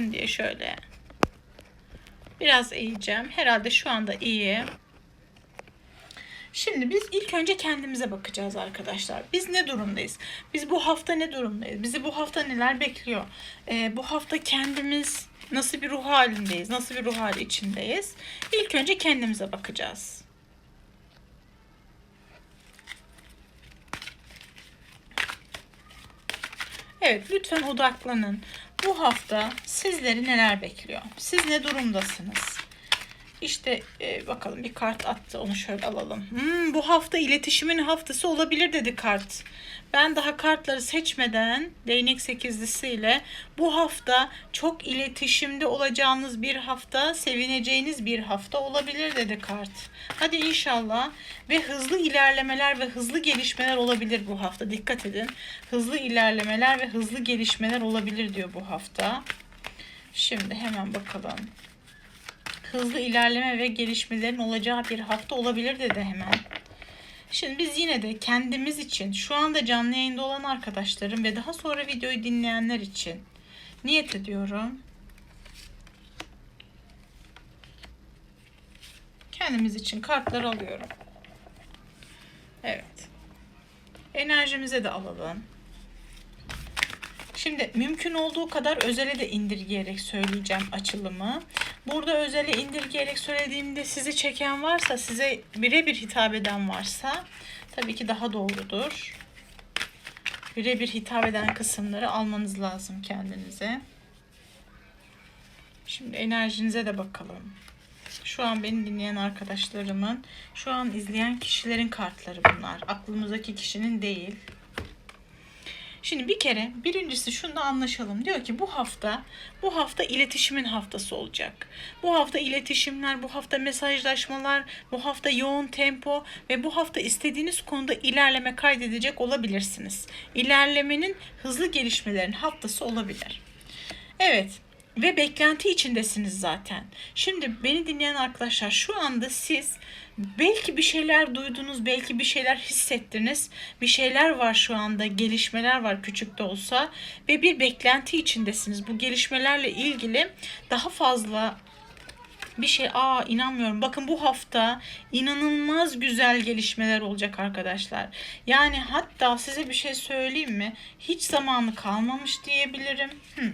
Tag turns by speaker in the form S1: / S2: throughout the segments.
S1: görün diye şöyle. Biraz eğeceğim. Herhalde şu anda iyi. Şimdi biz ilk önce kendimize bakacağız arkadaşlar. Biz ne durumdayız? Biz bu hafta ne durumdayız? Bizi bu hafta neler bekliyor? Ee, bu hafta kendimiz nasıl bir ruh halindeyiz? Nasıl bir ruh hali içindeyiz? İlk önce kendimize bakacağız. Evet lütfen odaklanın. Bu hafta sizleri neler bekliyor? Siz ne durumdasınız? İşte e, bakalım bir kart attı onu şöyle alalım. Hmm, bu hafta iletişimin haftası olabilir dedi kart. Ben daha kartları seçmeden değnek sekizlisiyle bu hafta çok iletişimde olacağınız bir hafta, sevineceğiniz bir hafta olabilir dedi kart. Hadi inşallah ve hızlı ilerlemeler ve hızlı gelişmeler olabilir bu hafta. Dikkat edin. Hızlı ilerlemeler ve hızlı gelişmeler olabilir diyor bu hafta. Şimdi hemen bakalım hızlı ilerleme ve gelişmelerin olacağı bir hafta olabilir dedi hemen. Şimdi biz yine de kendimiz için şu anda canlı yayında olan arkadaşlarım ve daha sonra videoyu dinleyenler için niyet ediyorum. Kendimiz için kartlar alıyorum. Evet. Enerjimize de alalım. Şimdi mümkün olduğu kadar özele de indirgeyerek söyleyeceğim açılımı. Burada özele indirgeyerek söylediğimde sizi çeken varsa, size birebir hitap eden varsa tabii ki daha doğrudur. Birebir hitap eden kısımları almanız lazım kendinize. Şimdi enerjinize de bakalım. Şu an beni dinleyen arkadaşlarımın, şu an izleyen kişilerin kartları bunlar. Aklımızdaki kişinin değil. Şimdi bir kere birincisi şunu anlaşalım. Diyor ki bu hafta bu hafta iletişimin haftası olacak. Bu hafta iletişimler, bu hafta mesajlaşmalar, bu hafta yoğun tempo ve bu hafta istediğiniz konuda ilerleme kaydedecek olabilirsiniz. İlerlemenin hızlı gelişmelerin haftası olabilir. Evet, ve beklenti içindesiniz zaten. Şimdi beni dinleyen arkadaşlar şu anda siz belki bir şeyler duydunuz, belki bir şeyler hissettiniz. Bir şeyler var şu anda, gelişmeler var küçük de olsa ve bir beklenti içindesiniz. Bu gelişmelerle ilgili daha fazla bir şey aa inanmıyorum. Bakın bu hafta inanılmaz güzel gelişmeler olacak arkadaşlar. Yani hatta size bir şey söyleyeyim mi? Hiç zamanı kalmamış diyebilirim. Hmm.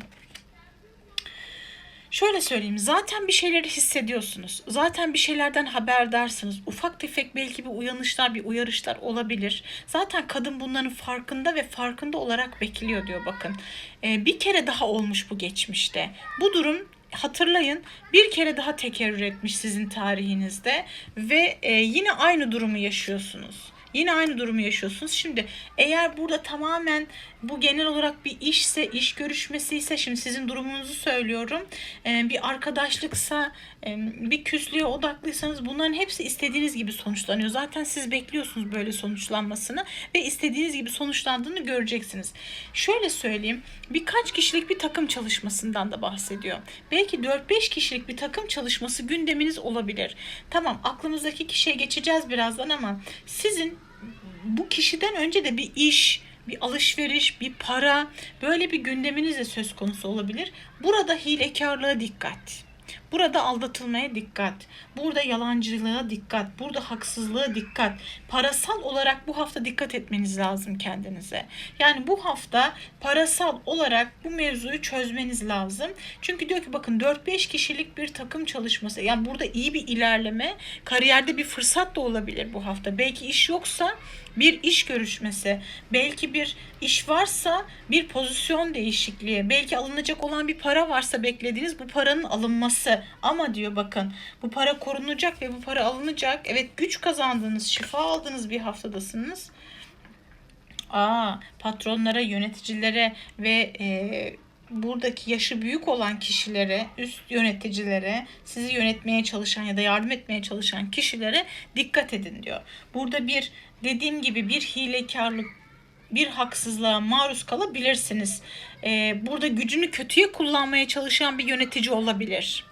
S1: Şöyle söyleyeyim zaten bir şeyleri hissediyorsunuz. Zaten bir şeylerden haberdarsınız. Ufak tefek belki bir uyanışlar, bir uyarışlar olabilir. Zaten kadın bunların farkında ve farkında olarak bekliyor diyor bakın. Ee, bir kere daha olmuş bu geçmişte. Bu durum hatırlayın bir kere daha tekerrür etmiş sizin tarihinizde ve e, yine aynı durumu yaşıyorsunuz. Yine aynı durumu yaşıyorsunuz. Şimdi eğer burada tamamen bu genel olarak bir işse, iş görüşmesi ise şimdi sizin durumunuzu söylüyorum. Ee, bir arkadaşlıksa, e, bir küslüğe odaklıysanız bunların hepsi istediğiniz gibi sonuçlanıyor. Zaten siz bekliyorsunuz böyle sonuçlanmasını ve istediğiniz gibi sonuçlandığını göreceksiniz. Şöyle söyleyeyim. Birkaç kişilik bir takım çalışmasından da bahsediyor. Belki 4-5 kişilik bir takım çalışması gündeminiz olabilir. Tamam aklımızdaki kişiye geçeceğiz birazdan ama sizin bu kişiden önce de bir iş, bir alışveriş, bir para böyle bir gündeminiz de söz konusu olabilir. Burada hilekarlığa dikkat. Burada aldatılmaya dikkat. Burada yalancılığa dikkat. Burada haksızlığa dikkat. Parasal olarak bu hafta dikkat etmeniz lazım kendinize. Yani bu hafta parasal olarak bu mevzuyu çözmeniz lazım. Çünkü diyor ki bakın 4-5 kişilik bir takım çalışması. Yani burada iyi bir ilerleme, kariyerde bir fırsat da olabilir bu hafta. Belki iş yoksa bir iş görüşmesi, belki bir iş varsa bir pozisyon değişikliği, belki alınacak olan bir para varsa beklediğiniz bu paranın alınması. Ama diyor bakın bu para korunacak ve bu para alınacak. Evet güç kazandığınız, şifa aldığınız bir haftadasınız. Aa, patronlara, yöneticilere ve e, buradaki yaşı büyük olan kişilere, üst yöneticilere, sizi yönetmeye çalışan ya da yardım etmeye çalışan kişilere dikkat edin diyor. Burada bir dediğim gibi bir hilekarlık bir haksızlığa maruz kalabilirsiniz. Ee, burada gücünü kötüye kullanmaya çalışan bir yönetici olabilir.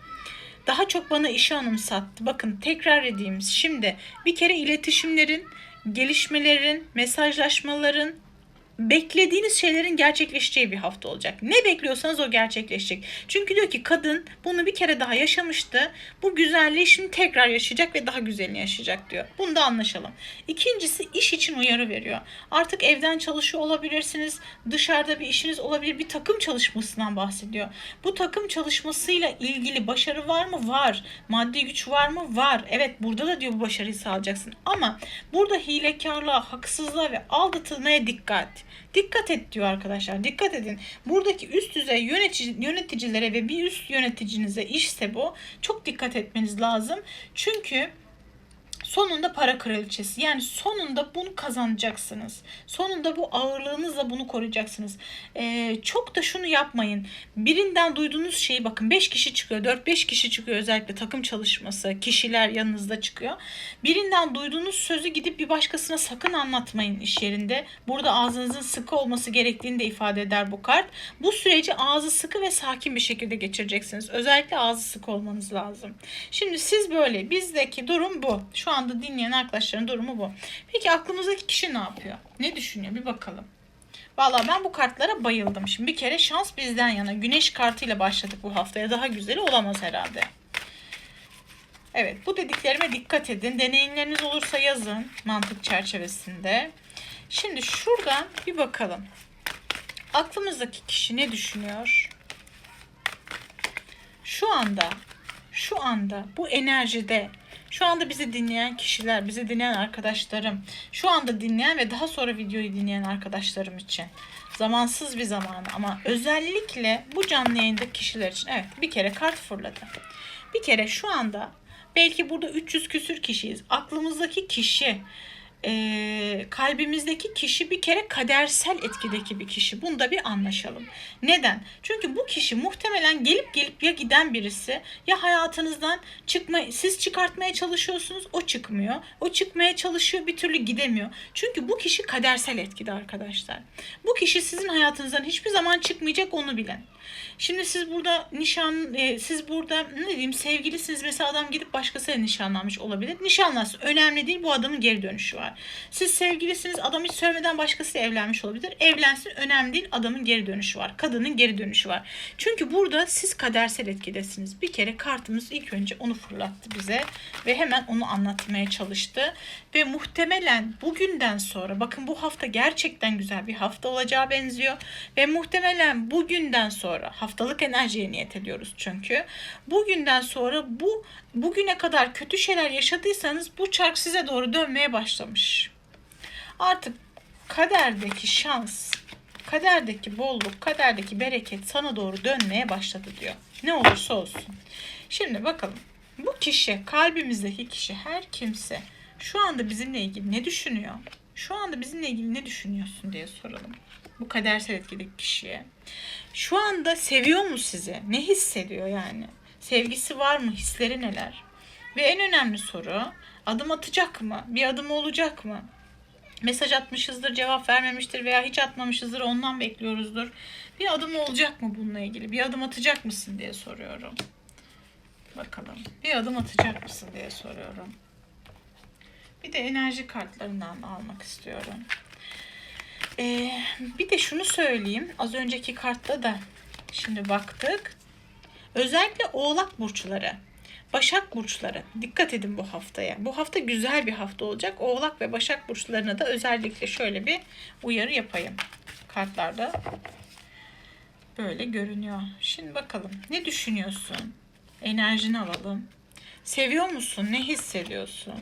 S1: Daha çok bana işi anımsattı. Bakın tekrar edeyim. Şimdi bir kere iletişimlerin, gelişmelerin, mesajlaşmaların beklediğiniz şeylerin gerçekleşeceği bir hafta olacak. Ne bekliyorsanız o gerçekleşecek. Çünkü diyor ki kadın bunu bir kere daha yaşamıştı. Bu güzelliği şimdi tekrar yaşayacak ve daha güzelini yaşayacak diyor. Bunu da anlaşalım. İkincisi iş için uyarı veriyor. Artık evden çalışıyor olabilirsiniz. Dışarıda bir işiniz olabilir. Bir takım çalışmasından bahsediyor. Bu takım çalışmasıyla ilgili başarı var mı? Var. Maddi güç var mı? Var. Evet burada da diyor bu başarıyı sağlayacaksın. Ama burada hilekarlığa, haksızlığa ve aldatılmaya dikkat. Dikkat et diyor arkadaşlar. Dikkat edin. Buradaki üst düzey yönetici, yöneticilere ve bir üst yöneticinize işse bu çok dikkat etmeniz lazım. Çünkü Sonunda para kraliçesi. Yani sonunda bunu kazanacaksınız. Sonunda bu ağırlığınızla bunu koruyacaksınız. Ee, çok da şunu yapmayın. Birinden duyduğunuz şeyi bakın 5 kişi çıkıyor. 4-5 kişi çıkıyor özellikle takım çalışması. Kişiler yanınızda çıkıyor. Birinden duyduğunuz sözü gidip bir başkasına sakın anlatmayın iş yerinde. Burada ağzınızın sıkı olması gerektiğini de ifade eder bu kart. Bu süreci ağzı sıkı ve sakin bir şekilde geçireceksiniz. Özellikle ağzı sıkı olmanız lazım. Şimdi siz böyle bizdeki durum bu. Şu anda dinleyen arkadaşların durumu bu. Peki aklımızdaki kişi ne yapıyor? Ne düşünüyor? Bir bakalım. Valla ben bu kartlara bayıldım. Şimdi bir kere şans bizden yana. Güneş kartıyla başladık bu haftaya. Daha güzeli olamaz herhalde. Evet bu dediklerime dikkat edin. Deneyimleriniz olursa yazın mantık çerçevesinde. Şimdi şuradan bir bakalım. Aklımızdaki kişi ne düşünüyor? Şu anda, şu anda bu enerjide şu anda bizi dinleyen kişiler, bizi dinleyen arkadaşlarım, şu anda dinleyen ve daha sonra videoyu dinleyen arkadaşlarım için zamansız bir zaman ama özellikle bu canlı yayındaki kişiler için evet bir kere kart fırladı. Bir kere şu anda belki burada 300 küsür kişiyiz. Aklımızdaki kişi e, kalbimizdeki kişi bir kere kadersel etkideki bir kişi. Bunu da bir anlaşalım. Neden? Çünkü bu kişi muhtemelen gelip gelip ya giden birisi ya hayatınızdan çıkma siz çıkartmaya çalışıyorsunuz o çıkmıyor. O çıkmaya çalışıyor bir türlü gidemiyor. Çünkü bu kişi kadersel etkide arkadaşlar. Bu kişi sizin hayatınızdan hiçbir zaman çıkmayacak onu bilen. Şimdi siz burada nişan, e, siz burada ne diyeyim sevgilisiniz mesela adam gidip başkasıyla nişanlanmış olabilir. Nişanlansın önemli değil bu adamın geri dönüşü var. Siz sevgilisiniz adam hiç söylemeden başkasıyla evlenmiş olabilir. Evlensin önemli değil adamın geri dönüşü var. Kadının geri dönüşü var. Çünkü burada siz kadersel etkidesiniz. Bir kere kartımız ilk önce onu fırlattı bize ve hemen onu anlatmaya çalıştı. Ve muhtemelen bugünden sonra bakın bu hafta gerçekten güzel bir hafta olacağı benziyor. Ve muhtemelen bugünden sonra haftalık enerjiye niyet ediyoruz çünkü. Bugünden sonra bu bugüne kadar kötü şeyler yaşadıysanız bu çark size doğru dönmeye başlamış. Artık kaderdeki şans, kaderdeki bolluk, kaderdeki bereket sana doğru dönmeye başladı diyor. Ne olursa olsun. Şimdi bakalım. Bu kişi, kalbimizdeki kişi her kimse şu anda bizimle ilgili ne düşünüyor? Şu anda bizimle ilgili ne düşünüyorsun diye soralım. Bu kadersel etkideki kişiye. Şu anda seviyor mu sizi? Ne hissediyor yani? Sevgisi var mı? Hisleri neler? Ve en önemli soru adım atacak mı? Bir adım olacak mı? Mesaj atmışızdır, cevap vermemiştir veya hiç atmamışızdır, ondan bekliyoruzdur. Bir adım olacak mı bununla ilgili? Bir adım atacak mısın diye soruyorum. Bakalım. Bir adım atacak mısın diye soruyorum. Bir de enerji kartlarından almak istiyorum. Ee, bir de şunu söyleyeyim. Az önceki kartta da şimdi baktık. Özellikle oğlak burçları. Başak burçları dikkat edin bu haftaya. Bu hafta güzel bir hafta olacak. Oğlak ve Başak burçlarına da özellikle şöyle bir uyarı yapayım. Kartlarda böyle görünüyor. Şimdi bakalım ne düşünüyorsun? Enerjini alalım. Seviyor musun? Ne hissediyorsun?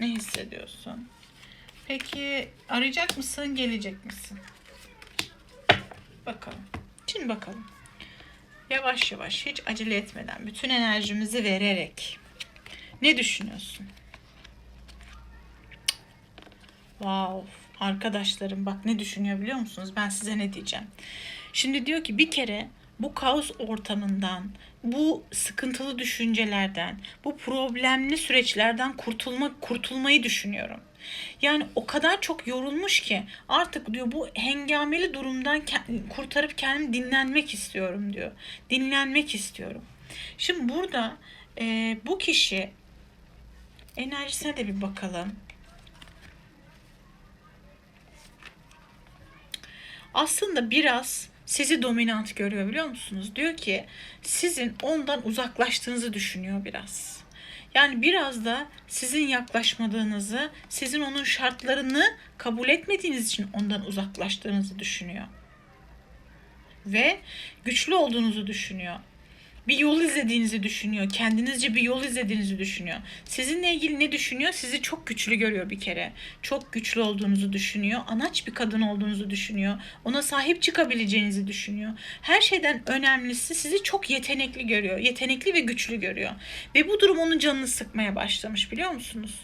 S1: Ne hissediyorsun? Peki arayacak mısın, gelecek misin? Bakalım. Şimdi bakalım. Yavaş yavaş, hiç acele etmeden, bütün enerjimizi vererek. Ne düşünüyorsun? Wow. Arkadaşlarım bak ne düşünüyor biliyor musunuz? Ben size ne diyeceğim. Şimdi diyor ki bir kere bu kaos ortamından, bu sıkıntılı düşüncelerden, bu problemli süreçlerden kurtulmak kurtulmayı düşünüyorum. Yani o kadar çok yorulmuş ki artık diyor bu hengameli durumdan kurtarıp kendimi dinlenmek istiyorum diyor. Dinlenmek istiyorum. Şimdi burada e, bu kişi enerjisine de bir bakalım. aslında biraz sizi dominant görüyor biliyor musunuz? Diyor ki sizin ondan uzaklaştığınızı düşünüyor biraz. Yani biraz da sizin yaklaşmadığınızı, sizin onun şartlarını kabul etmediğiniz için ondan uzaklaştığınızı düşünüyor. Ve güçlü olduğunuzu düşünüyor bir yol izlediğinizi düşünüyor. Kendinizce bir yol izlediğinizi düşünüyor. Sizinle ilgili ne düşünüyor? Sizi çok güçlü görüyor bir kere. Çok güçlü olduğunuzu düşünüyor. Anaç bir kadın olduğunuzu düşünüyor. Ona sahip çıkabileceğinizi düşünüyor. Her şeyden önemlisi sizi çok yetenekli görüyor. Yetenekli ve güçlü görüyor. Ve bu durum onun canını sıkmaya başlamış biliyor musunuz?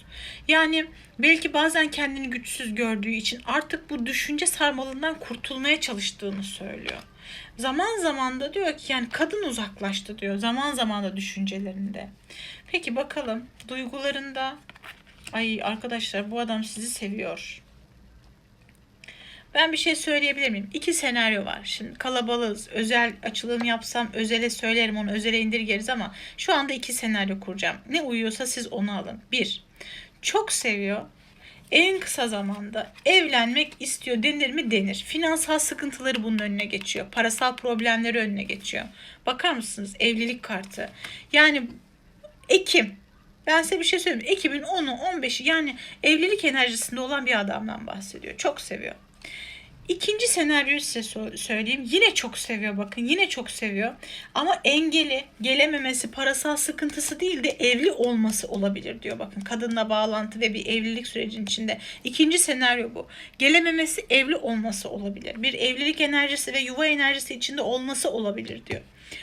S1: Yani belki bazen kendini güçsüz gördüğü için artık bu düşünce sarmalından kurtulmaya çalıştığını söylüyor. Zaman zaman da diyor ki yani kadın uzaklaştı diyor. Zaman zaman da düşüncelerinde. Peki bakalım duygularında ay arkadaşlar bu adam sizi seviyor. Ben bir şey söyleyebilir miyim? İki senaryo var. Şimdi kalabalığız. Özel açılım yapsam özele söylerim onu özele indirgeriz ama şu anda iki senaryo kuracağım. Ne uyuyorsa siz onu alın. Bir, çok seviyor en kısa zamanda evlenmek istiyor denir mi denir. Finansal sıkıntıları bunun önüne geçiyor. Parasal problemleri önüne geçiyor. Bakar mısınız evlilik kartı. Yani Ekim. Ben size bir şey söyleyeyim. Ekim'in 10'u 15'i yani evlilik enerjisinde olan bir adamdan bahsediyor. Çok seviyor. İkinci senaryoyu size söyleyeyim. Yine çok seviyor bakın. Yine çok seviyor. Ama engeli, gelememesi, parasal sıkıntısı değil de evli olması olabilir diyor. Bakın kadınla bağlantı ve bir evlilik sürecinin içinde. İkinci senaryo bu. Gelememesi evli olması olabilir. Bir evlilik enerjisi ve yuva enerjisi içinde olması olabilir diyor.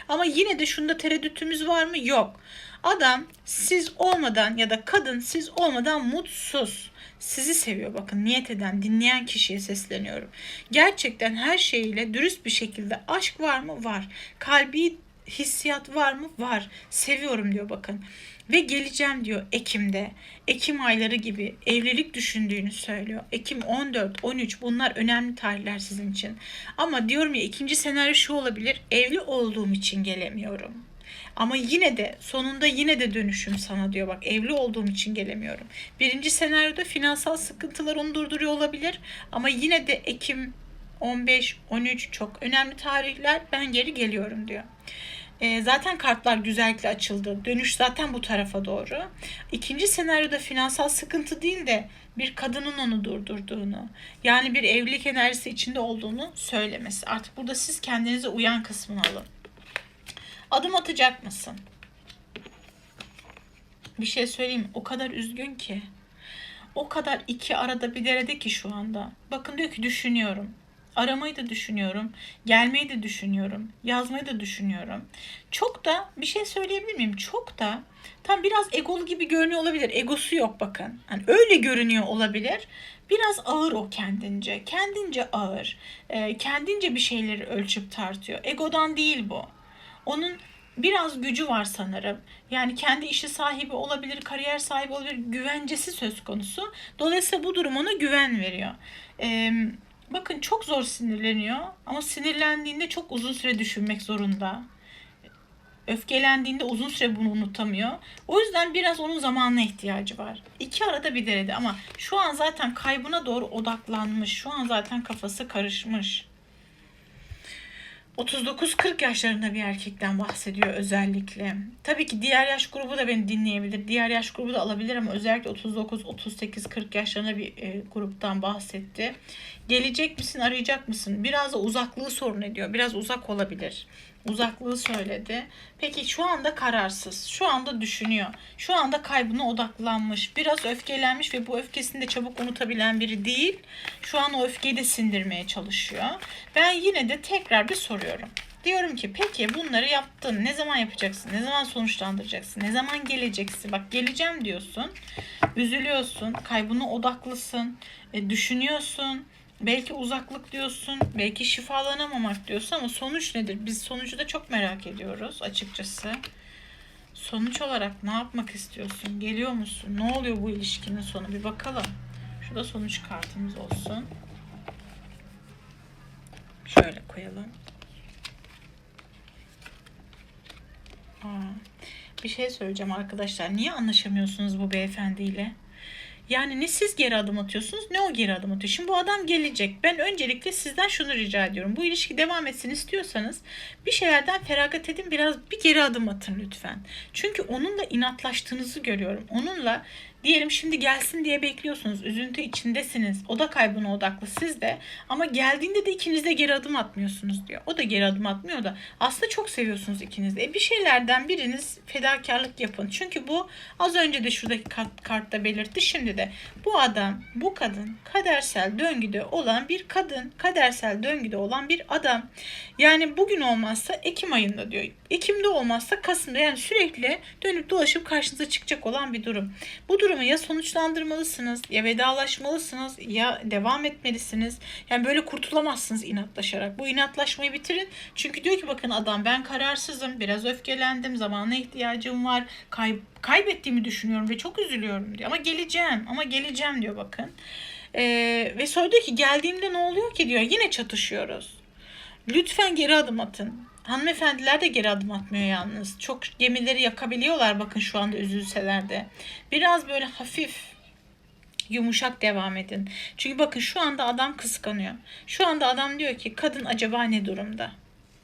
S1: Ama yine de şunda tereddütümüz var mı? Yok. Adam siz olmadan ya da kadın siz olmadan mutsuz sizi seviyor bakın niyet eden dinleyen kişiye sesleniyorum. Gerçekten her şeyiyle dürüst bir şekilde aşk var mı? Var. Kalbi hissiyat var mı? Var. Seviyorum diyor bakın. Ve geleceğim diyor Ekim'de. Ekim ayları gibi evlilik düşündüğünü söylüyor. Ekim 14, 13 bunlar önemli tarihler sizin için. Ama diyorum ya ikinci senaryo şu olabilir. Evli olduğum için gelemiyorum. Ama yine de sonunda yine de dönüşüm sana diyor bak evli olduğum için gelemiyorum. Birinci senaryoda finansal sıkıntılar onu durduruyor olabilir ama yine de Ekim 15, 13 çok önemli tarihler ben geri geliyorum diyor. E, zaten kartlar güzellikle açıldı. Dönüş zaten bu tarafa doğru. İkinci senaryoda finansal sıkıntı değil de bir kadının onu durdurduğunu, yani bir evlilik enerjisi içinde olduğunu söylemesi. Artık burada siz kendinize uyan kısmını alın. Adım atacak mısın? Bir şey söyleyeyim. O kadar üzgün ki. O kadar iki arada bir derede ki şu anda. Bakın diyor ki düşünüyorum. Aramayı da düşünüyorum. Gelmeyi de düşünüyorum. Yazmayı da düşünüyorum. Çok da bir şey söyleyebilir miyim? Çok da tam biraz egolu gibi görünüyor olabilir. Egosu yok bakın. Hani öyle görünüyor olabilir. Biraz ağır o kendince. Kendince ağır. E, kendince bir şeyleri ölçüp tartıyor. Egodan değil bu. Onun biraz gücü var sanırım. Yani kendi işi sahibi olabilir, kariyer sahibi olabilir, güvencesi söz konusu. Dolayısıyla bu durum ona güven veriyor. Ee, bakın çok zor sinirleniyor ama sinirlendiğinde çok uzun süre düşünmek zorunda. Öfkelendiğinde uzun süre bunu unutamıyor. O yüzden biraz onun zamanına ihtiyacı var. İki arada bir derede ama şu an zaten kaybına doğru odaklanmış. Şu an zaten kafası karışmış. 39-40 yaşlarında bir erkekten bahsediyor özellikle. Tabii ki diğer yaş grubu da beni dinleyebilir. Diğer yaş grubu da alabilir ama özellikle 39, 38, 40 yaşlarında bir e, gruptan bahsetti. Gelecek misin, arayacak mısın? Biraz da uzaklığı sorun ediyor. Biraz uzak olabilir. Uzaklığı söyledi. Peki şu anda kararsız. Şu anda düşünüyor. Şu anda kaybına odaklanmış. Biraz öfkelenmiş ve bu öfkesini de çabuk unutabilen biri değil. Şu an o öfkeyi de sindirmeye çalışıyor. Ben yine de tekrar bir soruyorum. Diyorum ki peki bunları yaptın. Ne zaman yapacaksın? Ne zaman sonuçlandıracaksın? Ne zaman geleceksin? Bak geleceğim diyorsun. Üzülüyorsun. Kaybına odaklısın. E, düşünüyorsun Belki uzaklık diyorsun, belki şifalanamamak diyorsun ama sonuç nedir? Biz sonucu da çok merak ediyoruz açıkçası. Sonuç olarak ne yapmak istiyorsun? Geliyor musun? Ne oluyor bu ilişkinin sonu? Bir bakalım. Şurada sonuç kartımız olsun. Şöyle koyalım. Aa, bir şey söyleyeceğim arkadaşlar. Niye anlaşamıyorsunuz bu beyefendiyle? Yani ne siz geri adım atıyorsunuz ne o geri adım atıyor. Şimdi bu adam gelecek. Ben öncelikle sizden şunu rica ediyorum. Bu ilişki devam etsin istiyorsanız bir şeylerden feragat edin biraz bir geri adım atın lütfen. Çünkü onunla inatlaştığınızı görüyorum. Onunla diyelim şimdi gelsin diye bekliyorsunuz. Üzüntü içindesiniz. O da kaybına odaklı siz de. Ama geldiğinde de ikiniz de geri adım atmıyorsunuz diyor. O da geri adım atmıyor da. Aslında çok seviyorsunuz ikiniz de. E bir şeylerden biriniz fedakarlık yapın. Çünkü bu az önce de şuradaki kart, kartta belirtti. Şimdi de bu adam, bu kadın kadersel döngüde olan bir kadın. Kadersel döngüde olan bir adam. Yani bugün olmazsa Ekim ayında diyor. Ekim'de olmazsa Kasım'da yani sürekli dönüp dolaşıp karşınıza çıkacak olan bir durum. Bu durumu ya sonuçlandırmalısınız ya vedalaşmalısınız ya devam etmelisiniz. Yani böyle kurtulamazsınız inatlaşarak. Bu inatlaşmayı bitirin. Çünkü diyor ki bakın adam ben kararsızım, biraz öfkelendim, zamana ihtiyacım var, kay kaybettiğimi düşünüyorum ve çok üzülüyorum diyor. Ama geleceğim, ama geleceğim diyor bakın. Ee, ve sonra diyor ki geldiğimde ne oluyor ki diyor. Yine çatışıyoruz. Lütfen geri adım atın. Hanımefendiler de geri adım atmıyor yalnız. Çok gemileri yakabiliyorlar bakın şu anda üzülseler de. Biraz böyle hafif yumuşak devam edin. Çünkü bakın şu anda adam kıskanıyor. Şu anda adam diyor ki kadın acaba ne durumda?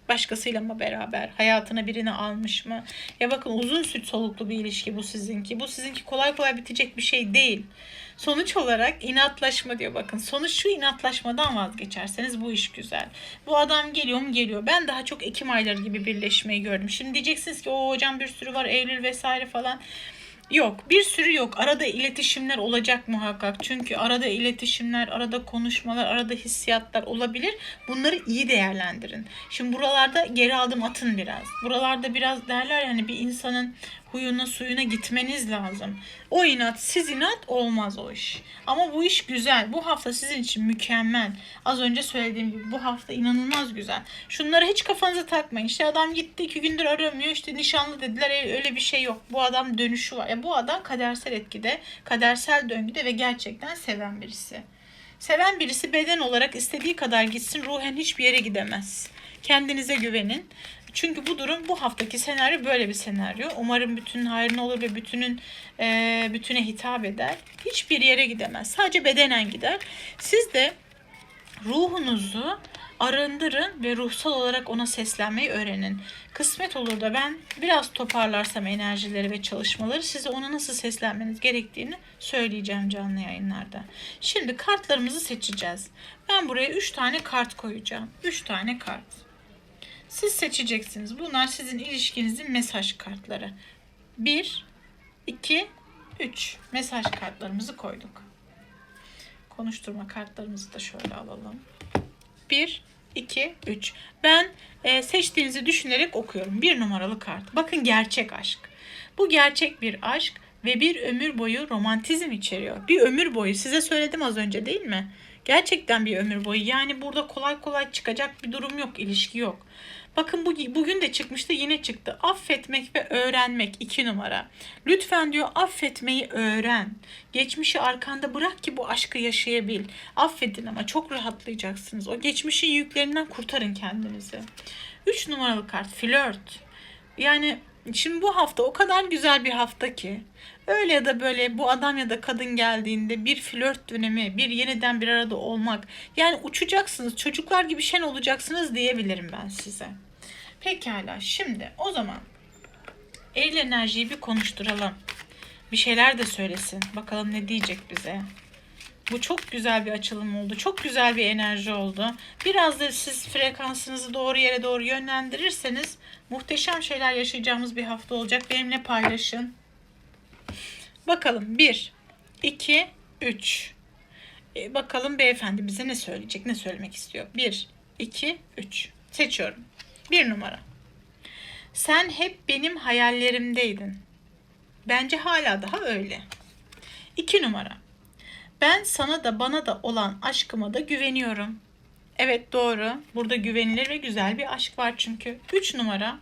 S1: Başkasıyla mı beraber? Hayatına birini almış mı? Ya bakın uzun süt soluklu bir ilişki bu sizinki. Bu sizinki kolay kolay bitecek bir şey değil. Sonuç olarak inatlaşma diyor bakın. Sonuç şu inatlaşmadan vazgeçerseniz bu iş güzel. Bu adam geliyor mu geliyor. Ben daha çok Ekim ayları gibi birleşmeyi gördüm. Şimdi diyeceksiniz ki o hocam bir sürü var Eylül vesaire falan. Yok bir sürü yok. Arada iletişimler olacak muhakkak. Çünkü arada iletişimler, arada konuşmalar, arada hissiyatlar olabilir. Bunları iyi değerlendirin. Şimdi buralarda geri adım atın biraz. Buralarda biraz derler yani bir insanın huyuna suyuna gitmeniz lazım. O inat siz inat olmaz o iş. Ama bu iş güzel. Bu hafta sizin için mükemmel. Az önce söylediğim gibi bu hafta inanılmaz güzel. Şunları hiç kafanıza takmayın. İşte adam gitti iki gündür aramıyor. İşte nişanlı dediler. Öyle bir şey yok. Bu adam dönüşü var. Ya bu adam kadersel etkide, kadersel döngüde ve gerçekten seven birisi. Seven birisi beden olarak istediği kadar gitsin ruhen hiçbir yere gidemez. Kendinize güvenin. Çünkü bu durum bu haftaki senaryo böyle bir senaryo. Umarım bütün hayrına olur ve bütünün e, bütüne hitap eder. Hiçbir yere gidemez. Sadece bedenen gider. Siz de ruhunuzu arındırın ve ruhsal olarak ona seslenmeyi öğrenin. Kısmet olur da ben biraz toparlarsam enerjileri ve çalışmaları size ona nasıl seslenmeniz gerektiğini söyleyeceğim canlı yayınlarda. Şimdi kartlarımızı seçeceğiz. Ben buraya 3 tane kart koyacağım. 3 tane kart. Siz seçeceksiniz. Bunlar sizin ilişkinizin mesaj kartları. 1, 2, 3 mesaj kartlarımızı koyduk. Konuşturma kartlarımızı da şöyle alalım. 1, 2, 3. Ben e, seçtiğinizi düşünerek okuyorum. Bir numaralı kart. Bakın gerçek aşk. Bu gerçek bir aşk ve bir ömür boyu romantizm içeriyor. Bir ömür boyu. Size söyledim az önce değil mi? Gerçekten bir ömür boyu. Yani burada kolay kolay çıkacak bir durum yok, ilişki yok. Bakın bu, bugün de çıkmıştı yine çıktı. Affetmek ve öğrenmek iki numara. Lütfen diyor affetmeyi öğren. Geçmişi arkanda bırak ki bu aşkı yaşayabil. Affedin ama çok rahatlayacaksınız. O geçmişin yüklerinden kurtarın kendinizi. Üç numaralı kart flört. Yani şimdi bu hafta o kadar güzel bir hafta ki öyle ya da böyle bu adam ya da kadın geldiğinde bir flört dönemi, bir yeniden bir arada olmak. Yani uçacaksınız, çocuklar gibi şen olacaksınız diyebilirim ben size. Pekala şimdi o zaman eril enerjiyi bir konuşturalım. Bir şeyler de söylesin. Bakalım ne diyecek bize. Bu çok güzel bir açılım oldu. Çok güzel bir enerji oldu. Biraz da siz frekansınızı doğru yere doğru yönlendirirseniz muhteşem şeyler yaşayacağımız bir hafta olacak. Benimle paylaşın. Bakalım 1, 2, 3. E, bakalım beyefendi bize ne söyleyecek, ne söylemek istiyor. 1, 2, 3. Seçiyorum. 1 numara. Sen hep benim hayallerimdeydin. Bence hala daha öyle. 2 numara. Ben sana da bana da olan aşkıma da güveniyorum. Evet doğru. Burada güvenilir ve güzel bir aşk var çünkü. 3 numara.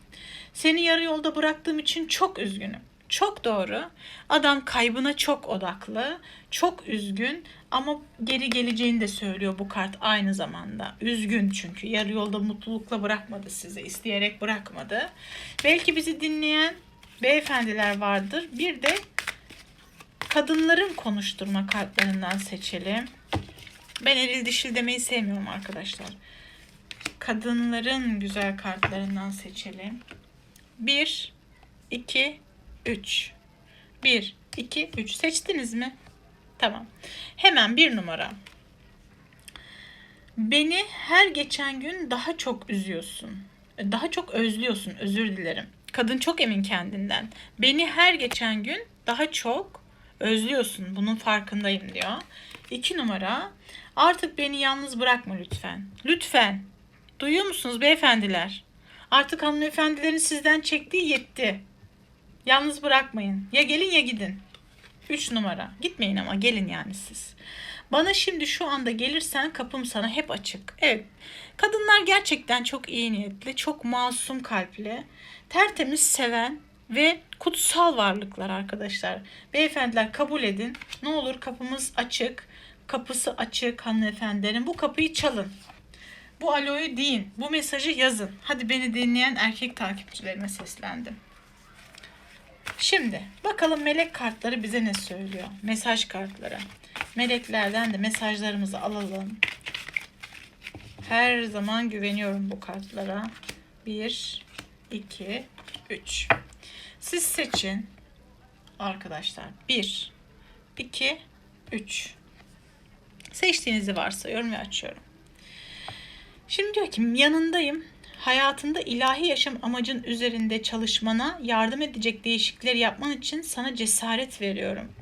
S1: Seni yarı yolda bıraktığım için çok üzgünüm. Çok doğru. Adam kaybına çok odaklı, çok üzgün ama geri geleceğini de söylüyor bu kart aynı zamanda. Üzgün çünkü yarı yolda mutlulukla bırakmadı sizi, isteyerek bırakmadı. Belki bizi dinleyen beyefendiler vardır. Bir de kadınların konuşturma kartlarından seçelim. Ben eril dişil demeyi sevmiyorum arkadaşlar. Kadınların güzel kartlarından seçelim. 1, 2, 3. 1, 2, 3. Seçtiniz mi? Tamam. Hemen bir numara. Beni her geçen gün daha çok üzüyorsun. Daha çok özlüyorsun. Özür dilerim. Kadın çok emin kendinden. Beni her geçen gün daha çok özlüyorsun. Bunun farkındayım diyor. İki numara. Artık beni yalnız bırakma lütfen. Lütfen. Duyuyor musunuz beyefendiler? Artık hanımefendilerin sizden çektiği yetti. Yalnız bırakmayın. Ya gelin ya gidin. Üç numara. Gitmeyin ama gelin yani siz. Bana şimdi şu anda gelirsen kapım sana hep açık. Evet. Kadınlar gerçekten çok iyi niyetli, çok masum kalpli, tertemiz seven ve kutsal varlıklar arkadaşlar. Beyefendiler kabul edin. Ne olur kapımız açık. Kapısı açık hanımefendilerin. Bu kapıyı çalın. Bu aloyu deyin. Bu mesajı yazın. Hadi beni dinleyen erkek takipçilerime seslendim. Şimdi bakalım melek kartları bize ne söylüyor? Mesaj kartları. Meleklerden de mesajlarımızı alalım. Her zaman güveniyorum bu kartlara. 1, 2, 3. Siz seçin arkadaşlar. 1, 2, 3. Seçtiğinizi varsayıyorum ve açıyorum. Şimdi diyor ki yanındayım. Hayatında ilahi yaşam amacın üzerinde çalışmana yardım edecek değişiklikler yapman için sana cesaret veriyorum.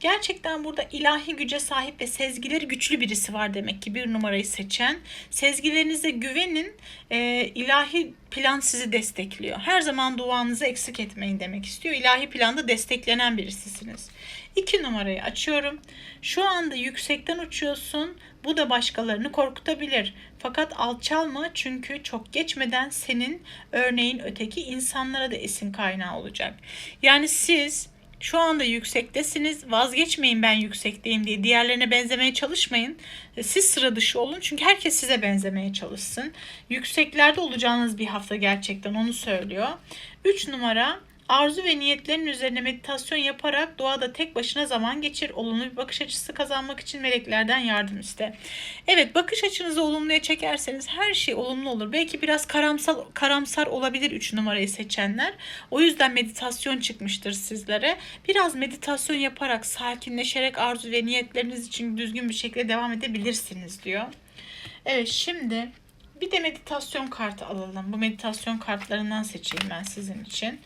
S1: Gerçekten burada ilahi güce sahip ve sezgileri güçlü birisi var demek ki bir numarayı seçen. Sezgilerinize güvenin, e, ilahi plan sizi destekliyor. Her zaman duanızı eksik etmeyin demek istiyor. İlahi planda desteklenen birisisiniz. İki numarayı açıyorum. Şu anda yüksekten uçuyorsun. Bu da başkalarını korkutabilir. Fakat alçalma çünkü çok geçmeden senin örneğin öteki insanlara da esin kaynağı olacak. Yani siz şu anda yüksektesiniz. Vazgeçmeyin ben yüksekteyim diye. Diğerlerine benzemeye çalışmayın. Siz sıra dışı olun çünkü herkes size benzemeye çalışsın. Yükseklerde olacağınız bir hafta gerçekten onu söylüyor. 3 numara Arzu ve niyetlerin üzerine meditasyon yaparak doğada tek başına zaman geçir. Olumlu bir bakış açısı kazanmak için meleklerden yardım iste. Evet bakış açınızı olumluya çekerseniz her şey olumlu olur. Belki biraz karamsal, karamsar olabilir 3 numarayı seçenler. O yüzden meditasyon çıkmıştır sizlere. Biraz meditasyon yaparak sakinleşerek arzu ve niyetleriniz için düzgün bir şekilde devam edebilirsiniz diyor. Evet şimdi bir de meditasyon kartı alalım. Bu meditasyon kartlarından seçeyim ben sizin için.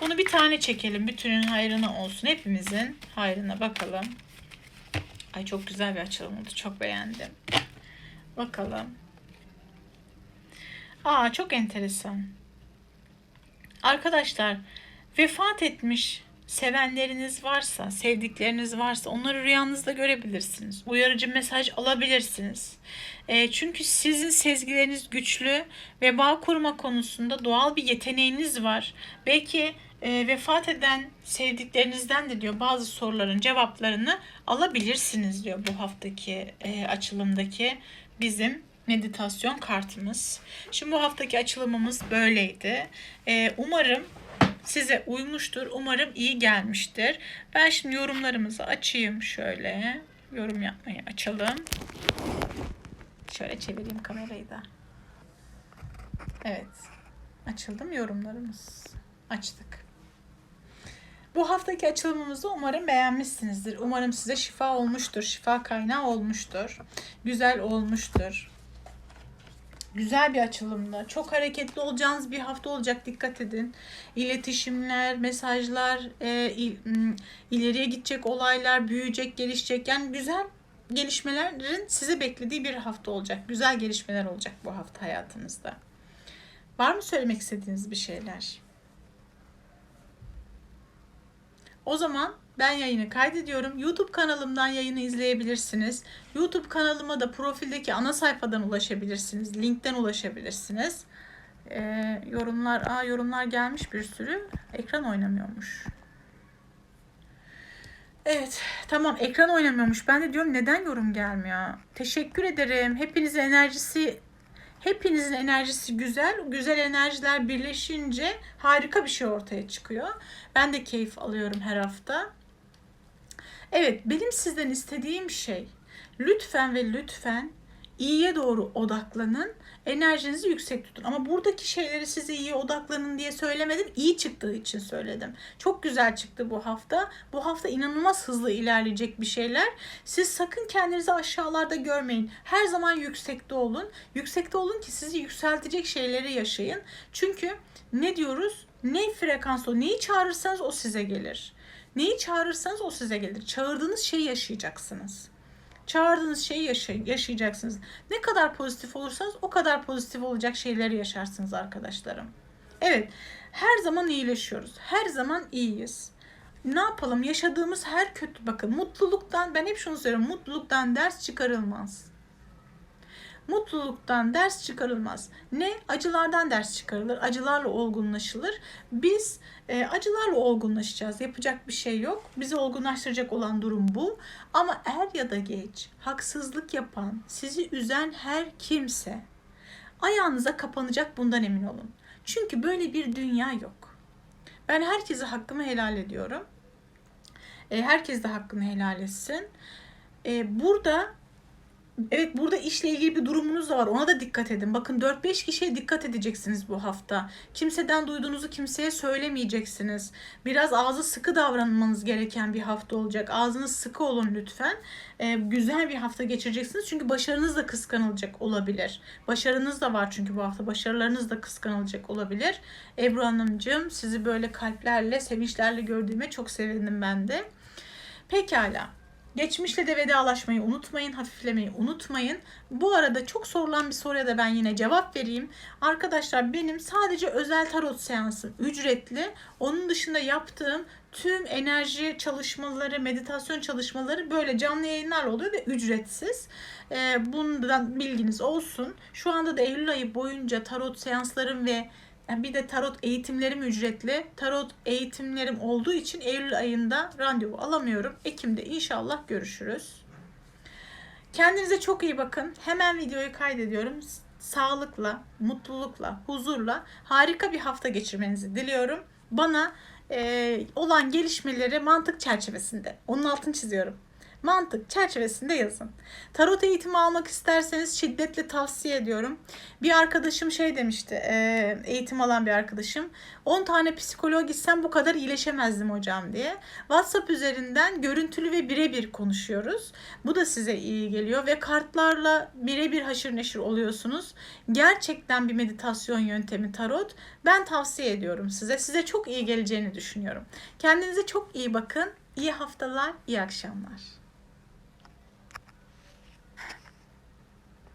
S1: Bunu bir tane çekelim. Bütünün hayrına olsun. Hepimizin hayrına bakalım. Ay çok güzel bir açılım oldu. Çok beğendim. Bakalım. Aa çok enteresan. Arkadaşlar vefat etmiş sevenleriniz varsa, sevdikleriniz varsa onları rüyanızda görebilirsiniz. Uyarıcı mesaj alabilirsiniz. E, çünkü sizin sezgileriniz güçlü ve bağ kurma konusunda doğal bir yeteneğiniz var. Belki e, vefat eden sevdiklerinizden de diyor bazı soruların cevaplarını alabilirsiniz diyor bu haftaki e, açılımdaki bizim meditasyon kartımız. Şimdi bu haftaki açılımımız böyleydi. E, umarım size uymuştur. Umarım iyi gelmiştir. Ben şimdi yorumlarımızı açayım şöyle. Yorum yapmayı açalım. Şöyle çevireyim kamerayı da. Evet. Açıldım yorumlarımız. Açtık. Bu haftaki açılımımızı umarım beğenmişsinizdir. Umarım size şifa olmuştur. Şifa kaynağı olmuştur. Güzel olmuştur. Güzel bir açılımda. Çok hareketli olacağınız bir hafta olacak. Dikkat edin. İletişimler, mesajlar, e, il, ileriye gidecek olaylar, büyüyecek, gelişecek. Yani güzel gelişmelerin sizi beklediği bir hafta olacak. Güzel gelişmeler olacak bu hafta hayatınızda. Var mı söylemek istediğiniz bir şeyler? O zaman ben yayını kaydediyorum. YouTube kanalımdan yayını izleyebilirsiniz. YouTube kanalıma da profildeki ana sayfadan ulaşabilirsiniz. Linkten ulaşabilirsiniz. Ee, yorumlar, aa yorumlar gelmiş bir sürü. Ekran oynamıyormuş. Evet tamam ekran oynamıyormuş. Ben de diyorum neden yorum gelmiyor? Teşekkür ederim. Hepinizin enerjisi hepinizin enerjisi güzel. Güzel enerjiler birleşince harika bir şey ortaya çıkıyor. Ben de keyif alıyorum her hafta. Evet, benim sizden istediğim şey lütfen ve lütfen iyiye doğru odaklanın. Enerjinizi yüksek tutun. Ama buradaki şeyleri size iyi odaklanın diye söylemedim. İyi çıktığı için söyledim. Çok güzel çıktı bu hafta. Bu hafta inanılmaz hızlı ilerleyecek bir şeyler. Siz sakın kendinizi aşağılarda görmeyin. Her zaman yüksekte olun. Yüksekte olun ki sizi yükseltecek şeyleri yaşayın. Çünkü ne diyoruz? Ne frekans o? Neyi çağırırsanız o size gelir. Neyi çağırırsanız o size gelir. Çağırdığınız şeyi yaşayacaksınız. Çağırdığınız şeyi yaşay- yaşayacaksınız. Ne kadar pozitif olursanız o kadar pozitif olacak şeyleri yaşarsınız arkadaşlarım. Evet, her zaman iyileşiyoruz. Her zaman iyiyiz. Ne yapalım? Yaşadığımız her kötü bakın mutluluktan ben hep şunu söylüyorum. Mutluluktan ders çıkarılmaz. Mutluluktan ders çıkarılmaz. Ne? Acılardan ders çıkarılır. Acılarla olgunlaşılır. Biz e, acılarla olgunlaşacağız. Yapacak bir şey yok. Bizi olgunlaştıracak olan durum bu. Ama er ya da geç haksızlık yapan, sizi üzen her kimse ayağınıza kapanacak bundan emin olun. Çünkü böyle bir dünya yok. Ben herkese hakkımı helal ediyorum. E, herkes de hakkını helal etsin. E, burada Evet burada işle ilgili bir durumunuz da var. Ona da dikkat edin. Bakın 4-5 kişiye dikkat edeceksiniz bu hafta. Kimseden duyduğunuzu kimseye söylemeyeceksiniz. Biraz ağzı sıkı davranmanız gereken bir hafta olacak. Ağzınız sıkı olun lütfen. Ee, güzel bir hafta geçireceksiniz. Çünkü başarınız da kıskanılacak olabilir. Başarınız da var çünkü bu hafta. Başarılarınız da kıskanılacak olabilir. Ebru Hanımcığım sizi böyle kalplerle, sevinçlerle gördüğüme çok sevindim ben de. Pekala. Geçmişle de vedalaşmayı unutmayın, hafiflemeyi unutmayın. Bu arada çok sorulan bir soruya da ben yine cevap vereyim. Arkadaşlar benim sadece özel tarot seansım ücretli. Onun dışında yaptığım tüm enerji çalışmaları, meditasyon çalışmaları böyle canlı yayınlar oluyor ve ücretsiz. Ee, bundan bilginiz olsun. Şu anda da Eylül ayı boyunca tarot seanslarım ve yani bir de tarot eğitimlerim ücretli. Tarot eğitimlerim olduğu için Eylül ayında randevu alamıyorum. Ekim'de inşallah görüşürüz. Kendinize çok iyi bakın. Hemen videoyu kaydediyorum. Sağlıkla, mutlulukla, huzurla harika bir hafta geçirmenizi diliyorum. Bana e, olan gelişmeleri mantık çerçevesinde. Onun altını çiziyorum mantık çerçevesinde yazın. Tarot eğitimi almak isterseniz şiddetle tavsiye ediyorum. Bir arkadaşım şey demişti, e, eğitim alan bir arkadaşım. 10 tane psikoloğa gitsem bu kadar iyileşemezdim hocam diye. WhatsApp üzerinden görüntülü ve birebir konuşuyoruz. Bu da size iyi geliyor ve kartlarla birebir haşır neşir oluyorsunuz. Gerçekten bir meditasyon yöntemi tarot. Ben tavsiye ediyorum size. Size çok iyi geleceğini düşünüyorum. Kendinize çok iyi bakın. İyi haftalar, iyi akşamlar.